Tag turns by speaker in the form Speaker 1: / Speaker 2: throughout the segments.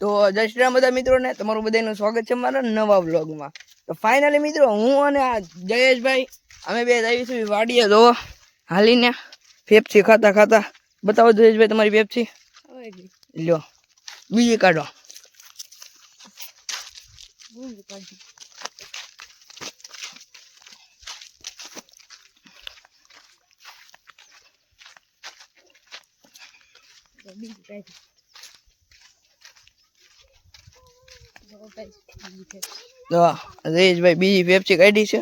Speaker 1: તો જય શ્રી રામ બધા મિત્રોને, તમારું બધાનું સ્વાગત છે મારા નવા વ્લોગમાં. તો ફાઇનલી મિત્રો, હું અને આ જયેશભાઈ, અમે બે આવીશું વાડીએ. જો હાલીને પેપ્સી ખાતા ખાતા, બતાવો જયેશભાઈ તમારી પેપ્સી લ્યો, બીજી કાઢો. તો જયેશભાઈ બીજી પેપ્સી કાઢી છે?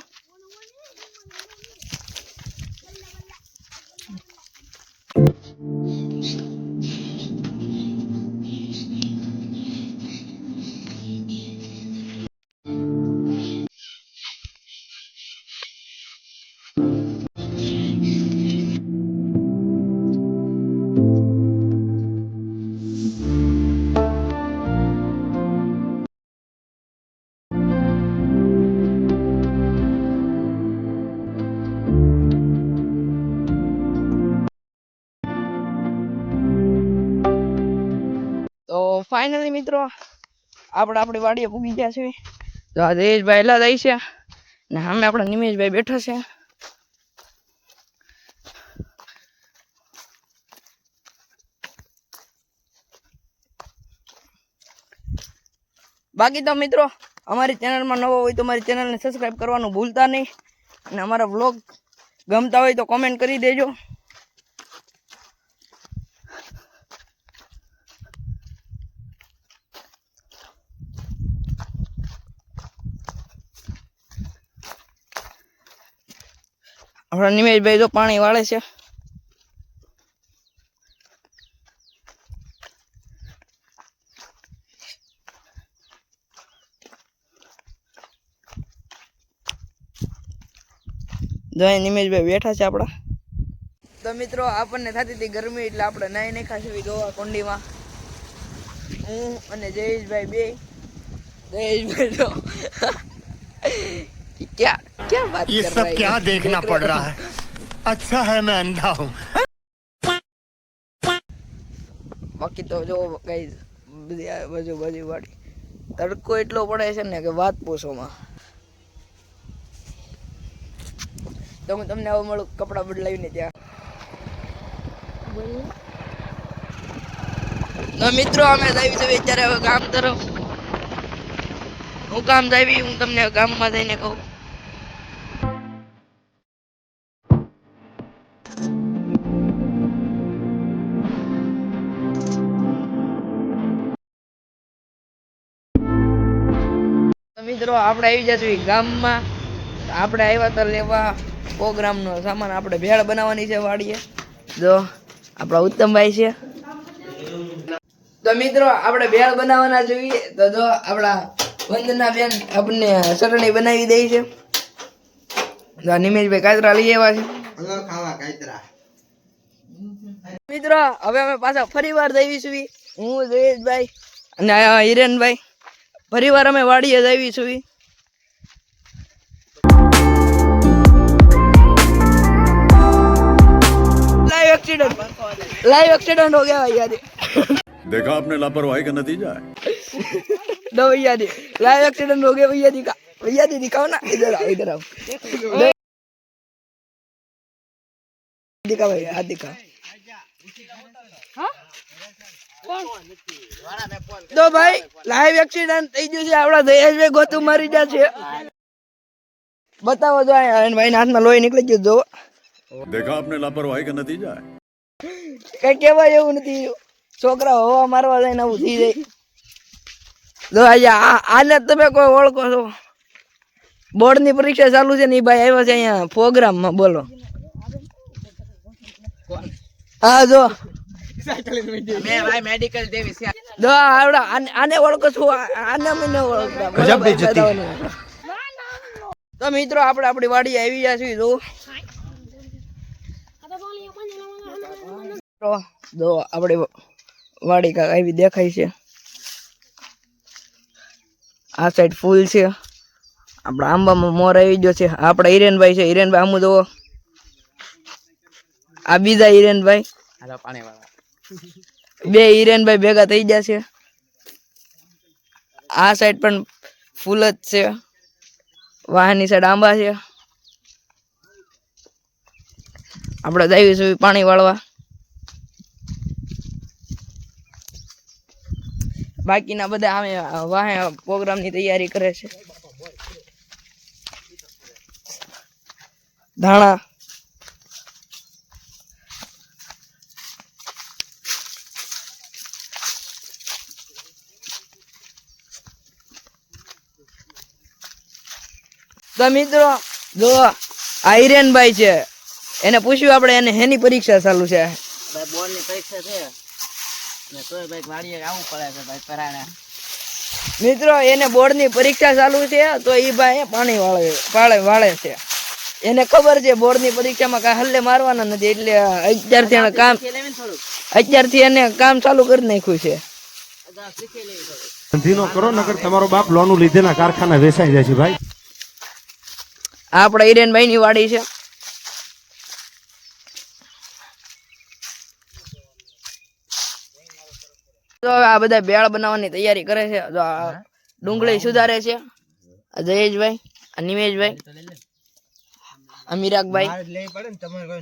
Speaker 1: ફાઇનલી મિત્રો, આપણે આપણી વાડીએ પૂગી ગયા છે તો આ જયેશભાઈ એલા જાય છે. ને સામે આપણા નિમેશભાઈ બેઠા છે. બાકી તો મિત્રો, અમારી ચેનલમાં નવો હોય તો અમારી ચેનલને સબસ્ક્રાઈબ કરવાનું ભૂલતા નહીં. અને અમારા વ્લોગ ગમતા હોય તો કોમેન્ટ કરી દેજો. આપણા નિમેશભાઈ જો પાણી વાળે છે. નિમેશભાઈ બેઠા છે આપણા. તો મિત્રો, આપણને થતી હતી ગરમી, એટલે આપણે નાઈ નહીં ખાસી ગોવા કુંડીમાં હું અને જયેશભાઈ બે. જયેશભાઈ જો ક્યાં? ક્યાં વાત
Speaker 2: ये
Speaker 1: કર
Speaker 2: सब
Speaker 1: રહા है?
Speaker 2: क्या देखना
Speaker 1: देख
Speaker 2: पड़
Speaker 1: रहे
Speaker 2: रहा है अच्छा है मैं अंधा हूँ
Speaker 1: બાકી તો જો કઈ બધી આ બાજુ બાજુ વાળી તડકો એટલો પડે છે ને કે વાત પૂછોમાં તો હું તમને હવે મળું કપડાં બદલાવીને ત્યાં ના મિત્રો અમે જઈએ છીએ અત્યારે હવે ગામ તરફ હું કામ જાવી હું તમને ગામમાં જઈને કહું મિત્રો આપણે આવી જશું ગામમાં. આપણે આવ્યા તો લેવા પ્રોગ્રામનો સામાન. આપણે ભેળ બનાવવાની છે વાડીએ. જો આપણા ઉત્તમભાઈ છે. તો મિત્રો આપણે ભેળ બનાવવાના જોઈએ. તો જો આપણા વંદના બેન આપણને ચટણી બનાવી દે છે. તો નિમેશભાઈ કાતરા લઈ આવ્યા છે. મિત્રો હવે અમે પાછા ફરી વાર જઈશું. હું જયેશભાઈ અને હિરેનભાઈ. ફરી વાર અમે વાડીએ જઈશું लाइव एक्सीडेंट लाइव एक्सीडेंट हो गया भैया जी
Speaker 3: देखा आपने लापरवाही का नतीजा है
Speaker 1: दो भैया जी लाइव एक्सीडेंट हो गया भैया जी का भैया जी दिखाओ ना इधर आओ इधर आओ दे- दिखा भैया हाथ दिखा તો ભાઈ લાઈવ એક્સિડન્ટ થઈ ગયું છે આપણા દયાજભાઈ ગોતું મારી ગયા છે. બતાવો તો ભાઈ હાથમાં લોહી નીકળી ગયું જો
Speaker 3: દેખા આપને લાપરવાહી કે નતીજા
Speaker 1: કઈ કહેવાય એવું નથી. છોકરા હોવા મારવા જાય ને થઈ જાય. જો અહીંયા આને તમે કોઈ ઓળખો છો. બોર્ડની પરીક્ષા ચાલુ છે ને ભાઈ આવ્યા છે અહીંયા પ્રોગ્રામમાં બોલો. હા જો. જો આવડા આને- આને ઓળખો છો? આને મને ઓળખતા. બરાબર. તો મિત્રો આપણે આપણી વાડી આવી ગયા છીએ જો. મિત્રો, જો આપણી વાડી આવી દેખાય છે. આ સાઈડ ફૂલ છે. આપણા આંબામાં મોર આવી ગયો છે. આપણા હિરેનભાઈ છે. હિરેનભાઈ આમું જુઓ. આ બીજા હિરેનભાઈ. બે હિરેનભાઈ ભેગા થઈ ગયા છે. આ સાઈડ પણ ફૂલ જ છે. વાહનની સાઈડ આંબા છે. આપણે જઈશું પાણી વાળવા. બાકીના બધા અમે વાહે પ્રોગ્રામની તૈયારી કરે છે. ધાણા તો મિત્રો જો આ હિરેનભાઈ છે એને પૂછ્યું આપણે એને હેની પરીક્ષા ચાલુ છે.
Speaker 4: ભાઈ બોર્ડની પરીક્ષા છે. ને તોય ભાઈ વાડીએ આવવું પડે છે ભાઈ પરાણે.
Speaker 1: મિત્રો એને બોર્ડની પરીક્ષા ચાલુ છે તો એ ભાઈ પાણી વાળે પાળે વાળે છે. એને ખબર છે બોર્ડની પરીક્ષામાં કાંઈ હલ્લે મારવાના નથી એટલે અત્યારથી એને કામ
Speaker 4: ને
Speaker 1: અત્યારથી એને કામ ચાલુ કરી નાખ્યું છે.
Speaker 5: ધંધીનો કરો નકર તમારો બાપ લોનું લીધેના કારખાના વેચાઈ જાય છે ભાઈ.
Speaker 1: આ આપણા હિરેનભાઈ ની વાડી છે. તો આ બધા બેળ બનાવવાની તૈયારી કરે છે. જો આ ડુંગળી સુધારે છે. જયેશભાઈ નિમેશભાઈ અમીરાકભાઈ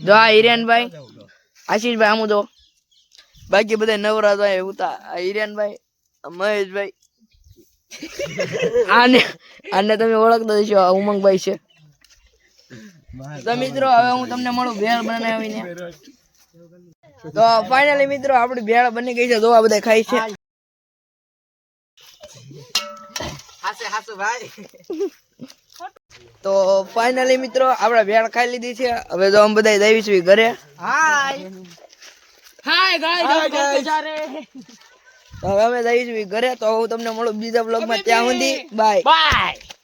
Speaker 1: જો આ હિરેનભાઈ આશીષભાઈ આમુ જો બાકી બધા નવરાજ ઉતા. આ હિરેનભાઈ મહેશભાઈ. આને આને તમે ઓળખતા હશો આ ઉમંગભાઈ છે. તો મિત્રો હવે હું તમને મળું ભેળ બનાવીને. તો ફાઇનલી મિત્રો આપણી ભેળ બની ગઈ છે જોવા બધા ખાય છે.
Speaker 4: હાસે હાસે ભાઈ.
Speaker 1: તો ફાઇનલી મિત્રો આપણે ભેળ ખાઈ લીધી છે. હવે જો અમે બધા દઈશું ઘરે.
Speaker 4: હાય. હાય ગાય
Speaker 1: તો હવે અમે દઈશું ઘરે. તો હું તમને મળું બીજા બ્લોગમાં ત્યાં સુધી બાય
Speaker 4: બાય